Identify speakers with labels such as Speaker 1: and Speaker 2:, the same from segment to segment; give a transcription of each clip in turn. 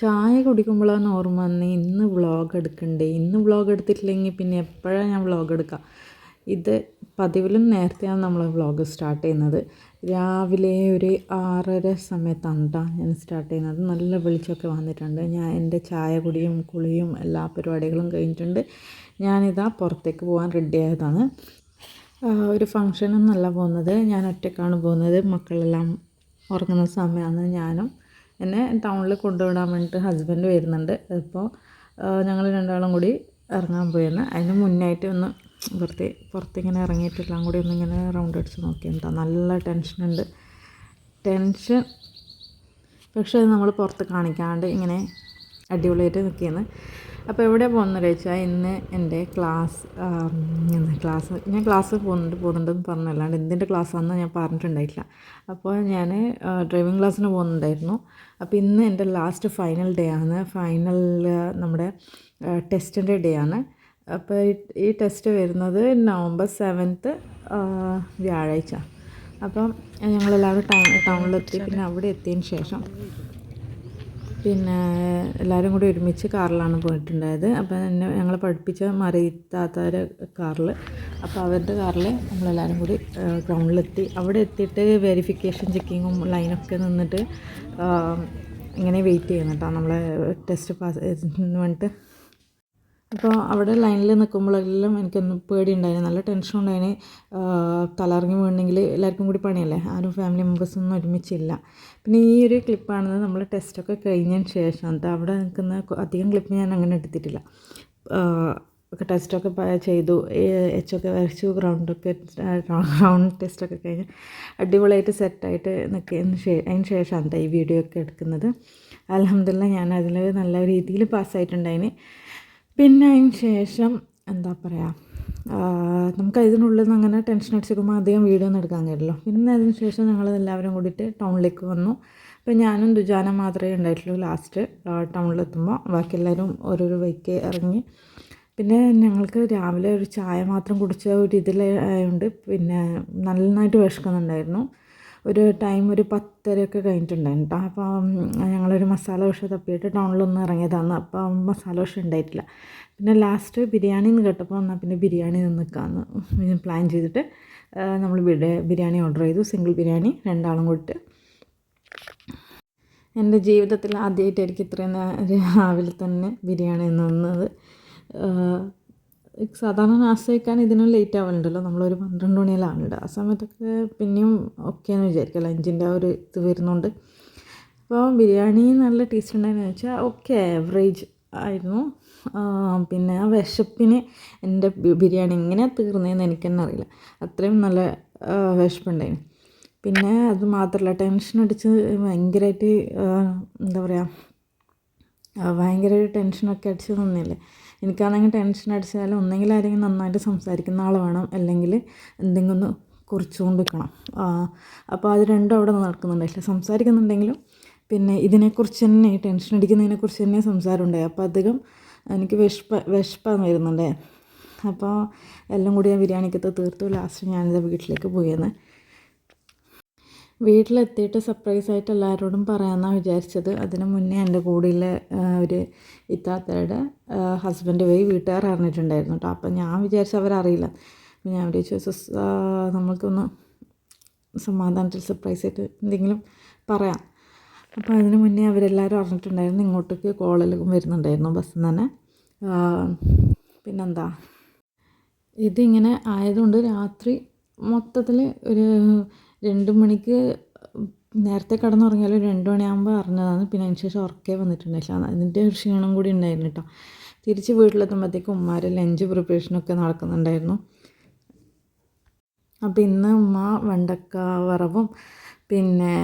Speaker 1: ചായ കുടിക്കുമ്പോഴാണ് ഓർമ്മ വന്ന് ഇന്ന് വ്ളോഗ് എടുക്കണ്ടേ. ഇന്ന് വ്ളോഗ് എടുത്തിട്ടില്ലെങ്കിൽ പിന്നെ എപ്പോഴാണ് ഞാൻ വ്ളോഗ് എടുക്കുക ഇത് പതിവിലും നേരത്തെയാണ് നമ്മൾ വ്ളോഗ് സ്റ്റാർട്ട് ചെയ്യുന്നത്. രാവിലെ ഒരു ആറര സമയത്താണ് കേട്ടോ ഞാൻ സ്റ്റാർട്ട് ചെയ്യുന്നത്. നല്ല വെളിച്ചമൊക്കെ വന്നിട്ടുണ്ട്. ഞാൻ എന്റെ ചായ കുടിയും കുളിയും എല്ലാ പരിപാടികളും കഴിഞ്ഞിട്ടുണ്ട്. ഞാനിതാ പുറത്തേക്ക് പോകാൻ റെഡി ആയതാണ്. ഒരു ഫങ്ഷനൊന്നല്ല പോകുന്നത്. ഞാൻ ഒറ്റക്കാണ് പോകുന്നത്. മക്കളെല്ലാം ഉറങ്ങുന്ന സമയമാണ് ഞാനും എന്നെ ടൗണിൽ കൊണ്ടുവിടാൻ വേണ്ടിയിട്ട് ഹസ്ബൻഡ് വരുന്നുണ്ട്. അപ്പോൾ ഞങ്ങൾ രണ്ടാളും കൂടി ഇറങ്ങാൻ പോയിരുന്നു അതിന് മുന്നായിട്ട് ഒന്ന് വെറുതെ പുറത്തിങ്ങനെ ഇറങ്ങിയിട്ടെല്ലാം കൂടി ഒന്നിങ്ങനെ റൗണ്ട് അടിച്ച് നോക്കിയിട്ടാ നല്ല ടെൻഷനുണ്ട് ടെൻഷൻ പക്ഷേ അത് നമ്മൾ പുറത്ത് കാണിക്കാണ്ട് ഇങ്ങനെ അടിപൊളിയായിട്ട് നിൽക്കുകയാണ്. അപ്പോൾ എവിടെ പോകുന്നത് ചോദിച്ചാൽ ഇന്ന് എന്റെ ക്ലാസ് ക്ലാസ് ഞാൻ ക്ലാസ് പോകുന്നുണ്ട് പോകുന്നുണ്ടെന്ന് പറഞ്ഞല്ലാണ്ട് എന്തിന്റെ ക്ലാസ്സാണെന്ന് ഞാൻ പറഞ്ഞിട്ടുണ്ടായിട്ടില്ല. അപ്പോൾ ഞാൻ ഡ്രൈവിംഗ് ക്ലാസ്സിന് പോകുന്നുണ്ടായിരുന്നു. അപ്പോൾ ഇന്ന് എന്റെ ലാസ്റ്റ് ഫൈനൽ ഡേ ആണ്. ഫൈനൽ നമ്മുടെ ടെസ്റ്റിന്റെ ഡേ ആണ്. അപ്പോൾ ഈ ടെസ്റ്റ് വരുന്നത് നവംബർ സെവൻത്ത് വ്യാഴാഴ്ച. അപ്പം ഞങ്ങളെല്ലാവരും ടൗൺ ടൗണിലെത്തി. പിന്നെ അവിടെ എത്തിയതിന് ശേഷം പിന്നെ എല്ലാവരും കൂടി ഒരുമിച്ച് കാറിലാണ് പോയിട്ടുണ്ടായത്. അപ്പോൾ എന്നെ ഞങ്ങൾ പഠിപ്പിച്ച മറിയത്താത്തവരെ കാറിൽ അപ്പോൾ അവരുടെ കാറിൽ നമ്മളെല്ലാവരും കൂടി ഗ്രൗണ്ടിലെത്തി അവിടെ എത്തിയിട്ട് വെരിഫിക്കേഷൻ ചെക്കിങ്ങും ലൈനൊക്കെ നിന്നിട്ട് ഇങ്ങനെ വെയിറ്റ് ചെയ്യുന്നു കേട്ടോ നമ്മളെ ടെസ്റ്റ് പാസ് വേണ്ടിയിട്ട് അപ്പോൾ അവിടെ ലൈനിൽ നിൽക്കുമ്പോഴെല്ലാം എനിക്കൊന്ന് പേടിയുണ്ടായിരുന്നു നല്ല ടെൻഷൻ ഉണ്ടായിന്. തലറങ്ങി വീണെങ്കിൽ എല്ലാവർക്കും കൂടി പണിയല്ലേ? ആരും ഫാമിലി മെമ്പേഴ്സൊന്നും ഒരുമിച്ചില്ല. പിന്നെ ഈ ഒരു ക്ലിപ്പാണെന്ന് നമ്മൾ ടെസ്റ്റൊക്കെ കഴിഞ്ഞതിന് ശേഷം അവിടെ നിൽക്കുന്ന അധികം ക്ലിപ്പ് ഞാൻ അങ്ങനെ എടുത്തിട്ടില്ല. ഒക്കെ ടെസ്റ്റൊക്കെ ചെയ്തു. എച്ച് ഒക്കെ വരച്ചു ഗ്രൗണ്ടൊക്കെ ഗ്രൗണ്ട് ടെസ്റ്റൊക്കെ കഴിഞ്ഞ് അടിപൊളിയായിട്ട് സെറ്റായിട്ട് നിൽക്കുന്നതിന് ശേ അതിന് ശേഷമാണ് ഈ വീഡിയോ ഒക്കെ എടുക്കുന്നത്. അലഹമില്ല ഞാൻ അതിൽ നല്ല രീതിയിൽ പാസ്സായിട്ടുണ്ടായിന് പിന്നെ അതിന് ശേഷം എന്താ പറയുക നമുക്ക് അതിനുള്ളിൽ നിന്ന് അങ്ങനെ ടെൻഷൻ അടിച്ചിരിക്കുമ്പോൾ അധികം വീഡിയോ ഒന്നും എടുക്കാൻ കഴിയില്ലല്ലോ. പിന്നെ അതിന് ശേഷം ഞങ്ങൾ എല്ലാവരും കൂടിയിട്ട് ടൗണിലേക്ക് വന്നു. അപ്പോൾ ഞാനും ദുജാന മാത്രമേ ഉണ്ടായിട്ടുള്ളൂ ലാസ്റ്റ് ടൗണിൽ എത്തുമ്പോൾ ബാക്കി എല്ലാവരും ഓരോരോ വൈക്ക് ഇറങ്ങി. പിന്നെ ഞങ്ങൾക്ക് രാവിലെ ഒരു ചായ മാത്രം കുടിച്ച ഒരു ഇതിലായതുകൊണ്ട് പിന്നെ നന്നായിട്ട് വിശക്കുന്നുണ്ടായിരുന്നു. ഒരു ടൈം ഒരു പത്തരയൊക്കെ കഴിഞ്ഞിട്ടുണ്ടായിരുന്നു കേട്ടോ അപ്പം ഞങ്ങളൊരു മസാല ദോശ തപ്പിയിട്ട് ടൗണിലൊന്ന് ഇറങ്ങിയതാണ്. അപ്പം മസാല ദോശ ഉണ്ടായിട്ടില്ല. പിന്നെ ലാസ്റ്റ് ബിരിയാണി എന്ന് കേട്ടപ്പോൾ എന്നാൽ പിന്നെ ബിരിയാണി നിൽക്കാമെന്ന് പ്ലാൻ ചെയ്തിട്ട് നമ്മൾ ബിരിയാണി ഓർഡർ ചെയ്തു. സിംഗിൾ ബിരിയാണി രണ്ടാളും കൂടിയിട്ട് എന്റെ ജീവിതത്തിൽ ആദ്യമായിട്ടായിരിക്കും ഇത്രയും രാവിലെ തന്നെ ബിരിയാണി നിന്നത് സാധാരണ നാസ്ത കഴിക്കാൻ ഇതിനും ലേറ്റ് ആവലുണ്ടല്ലോ. നമ്മളൊരു പന്ത്രണ്ട് മണിയെല്ലാം ഇടുക ആ സമയത്തൊക്കെ പിന്നെയും ഓക്കെയെന്ന് വിചാരിക്കുക ലഞ്ചിന്റെ ഒരു ഇത് വരുന്നുണ്ട്. അപ്പോൾ ബിരിയാണി നല്ല ടേസ്റ്റ് ഉണ്ടായെന്ന് വെച്ചാൽ ഓക്കെ ആവറേജ് ആയിരുന്നു. പിന്നെ ആ വിശപ്പിന് എന്റെ ബിരിയാണി എങ്ങനെ തീർന്നതെന്ന് എനിക്ക് തന്നെ അറിയില്ല. അത്രയും നല്ല വിശപ്പുണ്ടായിരുന്നു പിന്നെ അത് മാത്രമല്ല ടെൻഷൻ അടിച്ച് ഭയങ്കരമായിട്ട് എന്താ പറയുക ഭയങ്കര ഒരു ടെൻഷനൊക്കെ അടിച്ച് നിന്നില്ലേ? എനിക്കാണെങ്കിൽ ടെൻഷൻ അടിച്ചാൽ ഒന്നെങ്കിൽ ആരെങ്കിലും നന്നായിട്ട് സംസാരിക്കുന്ന ആൾ വേണം. അല്ലെങ്കിൽ എന്തെങ്കിലും ഒന്ന് കുറിച്ചുകൊണ്ട് നിൽക്കണം. അപ്പോൾ അത് രണ്ടും അവിടെ നടക്കുന്നുണ്ടായില്ല സംസാരിക്കുന്നുണ്ടെങ്കിലും പിന്നെ ഇതിനെക്കുറിച്ച് തന്നെ ടെൻഷൻ അടിക്കുന്നതിനെക്കുറിച്ച് തന്നെ സംസാരം ഉണ്ടായി അപ്പോൾ അധികം എനിക്ക് വിഷപ്പ വിഷപ്പാന്ന് വരുന്നുണ്ടേ. അപ്പോൾ എല്ലാം കൂടി ഞാൻ ബിരിയാണിക്കത്ത് തീർത്തു. ലാസ്റ്റ് ഞാനിത് വീട്ടിലേക്ക് പോയെന്ന്. വീട്ടിലെത്തിയിട്ട് സർപ്രൈസ് ആയിട്ട് എല്ലാവരോടും പറയാമെന്നാണ് വിചാരിച്ചത്. അതിന് മുന്നേ എന്റെ കൂടെയുള്ള ഒരു ഇത്താത്തയുടെ ഹസ്ബൻഡ് പോയി വീട്ടുകാർ അറിഞ്ഞിട്ടുണ്ടായിരുന്നു കേട്ടോ അപ്പം ഞാൻ വിചാരിച്ചു അവരറിയില്ല. ഞാൻ വിചാരിച്ചു നമ്മൾക്കൊന്ന് സമാധാനത്തിൽ സർപ്രൈസ് ആയിട്ട് എന്തെങ്കിലും പറയാം. അപ്പോൾ അതിന് മുന്നേ അവരെല്ലാവരും അറിഞ്ഞിട്ടുണ്ടായിരുന്നു ഇങ്ങോട്ടേക്ക് കോളെല്ലാം വരുന്നുണ്ടായിരുന്നു ബസ്സിൽ നിന്ന് തന്നെ. പിന്നെന്താ? ഇതിങ്ങനെ ആയതുകൊണ്ട് രാത്രി മൊത്തത്തിൽ ഒരു രണ്ട് മണിക്ക് നേരത്തെ കിടന്നുറങ്ങിയാലും രണ്ട് മണിയാകുമ്പോൾ അറിഞ്ഞതാണ്. പിന്നെ അതിന് ശേഷം ഉറക്കേ വന്നിട്ടുണ്ടായില്ല. അതിന്റെ ഒരു ക്ഷീണം കൂടി ഉണ്ടായിരുന്നു കേട്ടോ തിരിച്ച് വീട്ടിലെത്തുമ്പോഴത്തേക്കും ഉമ്മാർ ലഞ്ച് പ്രിപ്പറേഷനൊക്കെ നടക്കുന്നുണ്ടായിരുന്നു. അപ്പോൾ ഇന്ന് ഉമ്മ വെണ്ടക്ക വറവും പിന്നെ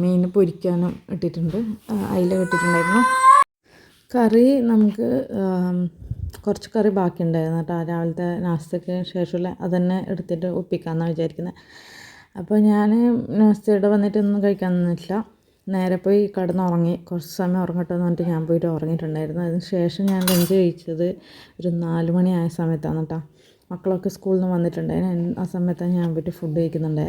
Speaker 1: മീൻ പൊരിക്കാനും ഇട്ടിട്ടുണ്ട്. അയില ഇട്ടിട്ടുണ്ടായിരുന്നു. കറി നമുക്ക് കുറച്ച് കറി ബാക്കി ഉണ്ടായിരുന്നു കേട്ടോ. രാവിലത്തെ നാസ്തയ്ക്ക് ശേഷമുള്ള അതന്നെ എടുത്തിട്ട് ഒപ്പിക്കാമെന്നാണ് വിചാരിക്കുന്നത് അപ്പോൾ ഞാൻ നാസ്തയുടെ വന്നിട്ടൊന്നും കഴിക്കാൻ നിന്നില്ല നേരെ പോയി കിടന്നുറങ്ങി. കുറച്ച് സമയം ഉറങ്ങട്ടെ എന്ന് പറഞ്ഞിട്ട് ഞാൻ പോയിട്ട് ഉറങ്ങിയിട്ടുണ്ടായിരുന്നു. അതിന് ശേഷം ഞാൻ ലഞ്ച് കഴിച്ചത് ഒരു നാല് മണിയായ സമയത്താണ് കേട്ടോ. മക്കളൊക്കെ സ്കൂളിൽ നിന്ന് വന്നിട്ടുണ്ടായിരുന്നു. ആ സമയത്താണ് ഞാൻ പോയിട്ട് ഫുഡ് കഴിക്കുന്നുണ്ടേ.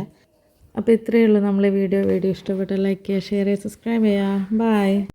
Speaker 1: അപ്പോൾ ഇത്രയേ ഉള്ളൂ. നമ്മളെ വീഡിയോ വീഡിയോ ഇഷ്ടപ്പെട്ട ലൈക്ക് ചെയ്യുക ഷെയർ ചെയ്യുക സബ്സ്ക്രൈബ് ചെയ്യുക. ബൈ